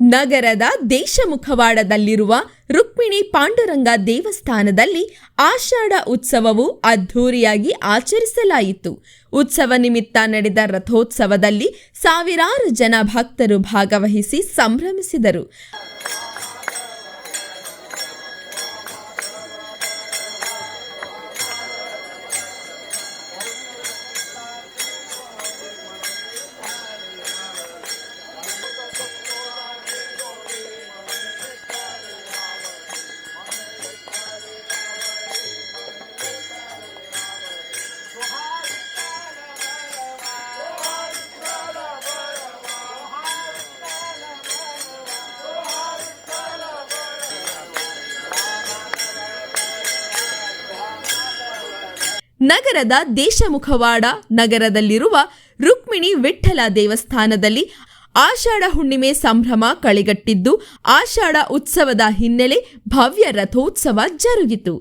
ನಗರದ ದೇಶಮುಖವಾಡದಲ್ಲಿರುವ ರುಕ್ಮಿಣಿ ಪಾಂಡುರಂಗ ದೇವಸ್ಥಾನದಲ್ಲಿ ಆಷಾಢ ಉತ್ಸವವು ಅದ್ಧೂರಿಯಾಗಿ ಆಚರಿಸಲಾಯಿತು. ಉತ್ಸವ ನಿಮಿತ್ತ ನಡೆದ ರಥೋತ್ಸವದಲ್ಲಿ ಸಾವಿರಾರು ಜನ ಭಕ್ತರು ಭಾಗವಹಿಸಿ ಸಂಭ್ರಮಿಸಿದರು. ನಗರದ ದೇಶಮುಖವಾಡ ನಗರದಲ್ಲಿರುವ ರುಕ್ಮಿಣಿ ವಿಠ್ಠಲ ದೇವಸ್ಥಾನದಲ್ಲಿ ಆಷಾಢ ಹುಣ್ಣಿಮೆ ಸಂಭ್ರಮ ಕಳೆಗಟ್ಟಿದ್ದು, ಆಷಾಢ ಉತ್ಸವದ ಹಿನ್ನೆಲೆ ಭವ್ಯ ರಥೋತ್ಸವ ಜರುಗಿತು.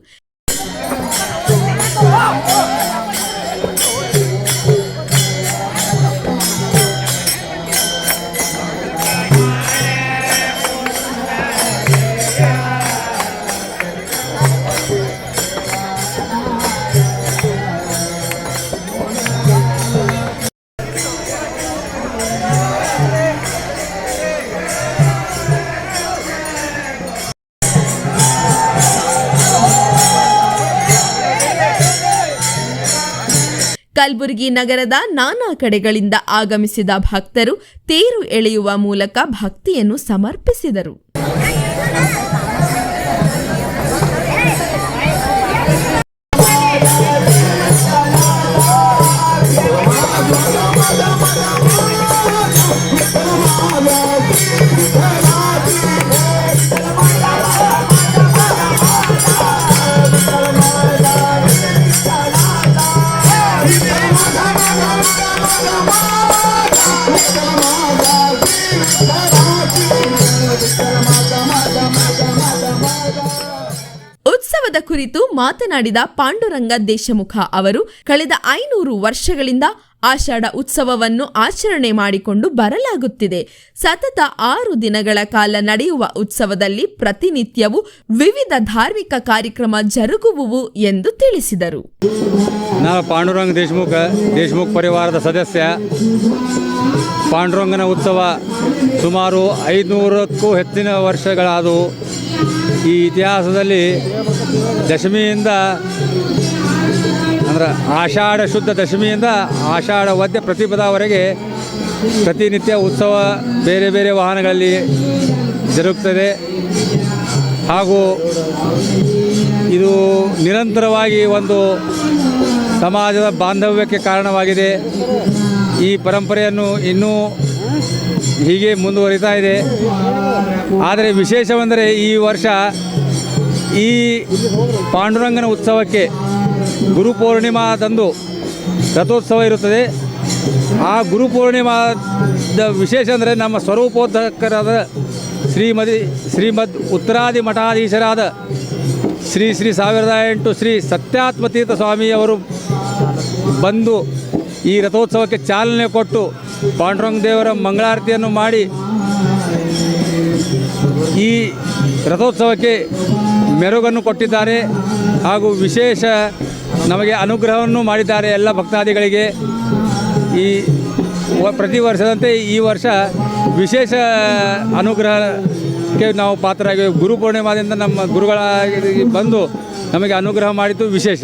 ಕಲಬುರಗಿ ನಗರದ ನಾನಾ ಕಡೆಗಳಿಂದ ಆಗಮಿಸಿದ ಭಕ್ತರು ತೇರು ಎಳೆಯುವ ಮೂಲಕ ಭಕ್ತಿಯನ್ನು ಸಮರ್ಪಿಸಿದರು. ಕುರಿತು ಮಾತನಾಡಿದ ಪಾಂಡುರಂಗ ದೇಶಮುಖ ಅವರು, ಕಳೆದ ಐನೂರು ವರ್ಷಗಳಿಂದ ಆಷಾಢ ಉತ್ಸವವನ್ನು ಆಚರಣೆ ಮಾಡಿಕೊಂಡು ಬರಲಾಗುತ್ತಿದೆ. ಸತತ ಆರು ದಿನಗಳ ಕಾಲ ನಡೆಯುವ ಉತ್ಸವದಲ್ಲಿ ಪ್ರತಿನಿತ್ಯವೂ ವಿವಿಧ ಧಾರ್ಮಿಕ ಕಾರ್ಯಕ್ರಮ ಜರುಗುವುವು ಎಂದು ತಿಳಿಸಿದರು. ನಾನು ಪಾಂಡುರಂಗ ದೇಶಮುಖ ದೇಶಮುಖ ಪರಿವಾರದ ಸದಸ್ಯ. ಪಾಂಡುರಂಗನ ಉತ್ಸವ ಸುಮಾರು ಐದುನೂರಕ್ಕೂ ಹೆಚ್ಚಿನ ವರ್ಷಗಳಾದವು. ಈ ಇತಿಹಾಸದಲ್ಲಿ ದಶಮಿಯಿಂದ ಅಂದ್ರೆ ಆಷಾಢ ಶುದ್ಧ ದಶಮಿಯಿಂದ ಆಷಾಢ ವದ್ಯ ಪ್ರತಿಪದವರೆಗೆ ಪ್ರತಿನಿತ್ಯ ಉತ್ಸವ ಬೇರೆ ಬೇರೆ ವಾಹನಗಳಲ್ಲಿ ಜರುಗುತ್ತದೆ. ಹಾಗೂ ಇದು ನಿರಂತರವಾಗಿ ಒಂದು ಸಮಾಜದ ಬಾಂಧವ್ಯಕ್ಕೆ ಕಾರಣವಾಗಿದೆ. ಈ ಪರಂಪರೆಯನ್ನು ಇನ್ನೂ ಹೀಗೆ ಮುಂದುವರಿತಾ ಇದೆ. ಆದರೆ ವಿಶೇಷವೆಂದರೆ ಈ ವರ್ಷ ಈ ಪಾಂಡುರಂಗನ ಉತ್ಸವಕ್ಕೆ ಗುರುಪೂರ್ಣಿಮಾದಂದು ರಥೋತ್ಸವ ಇರುತ್ತದೆ. ಆ ಗುರುಪೂರ್ಣಿಮಾದ ವಿಶೇಷ ಅಂದರೆ ನಮ್ಮ ಸ್ವರೂಪೋದ್ಧಕರಾದ ಶ್ರೀಮತಿ ಶ್ರೀಮದ್ ಉತ್ತರಾದಿ ಮಠಾಧೀಶರಾದ ಶ್ರೀ ಶ್ರೀ ಸಾವಿರದ ಎಂಟು ಶ್ರೀ ಸತ್ಯಾತ್ಮತೀರ್ಥ ಸ್ವಾಮಿಯವರು ಬಂದು ಈ ರಥೋತ್ಸವಕ್ಕೆ ಚಾಲನೆ ಕೊಟ್ಟು ಪಾಂಡುರಂಗ ದೇವರ ಮಂಗಳಾರತಿಯನ್ನು ಮಾಡಿ ಈ ರಥೋತ್ಸವಕ್ಕೆ ಮೆರುಗನ್ನು ಕೊಟ್ಟಿದ್ದಾರೆ ಹಾಗೂ ವಿಶೇಷ ನಮಗೆ ಅನುಗ್ರಹವನ್ನು ಮಾಡಿದ್ದಾರೆ ಎಲ್ಲ ಭಕ್ತಾದಿಗಳಿಗೆ. ಈ ಪ್ರತಿ ವರ್ಷದಂತೆ ಈ ವರ್ಷ ವಿಶೇಷ ಅನುಗ್ರಹಕ್ಕೆ ನಾವು ಪಾತ್ರರಾಗಿ ಗುರು ಪೂರ್ಣಿಮಾದಿಂದ ನಮ್ಮ ಗುರುಗಳಾಗಿ ಬಂದು ನಮಗೆ ಅನುಗ್ರಹ ಮಾಡಿದ್ದು ವಿಶೇಷ.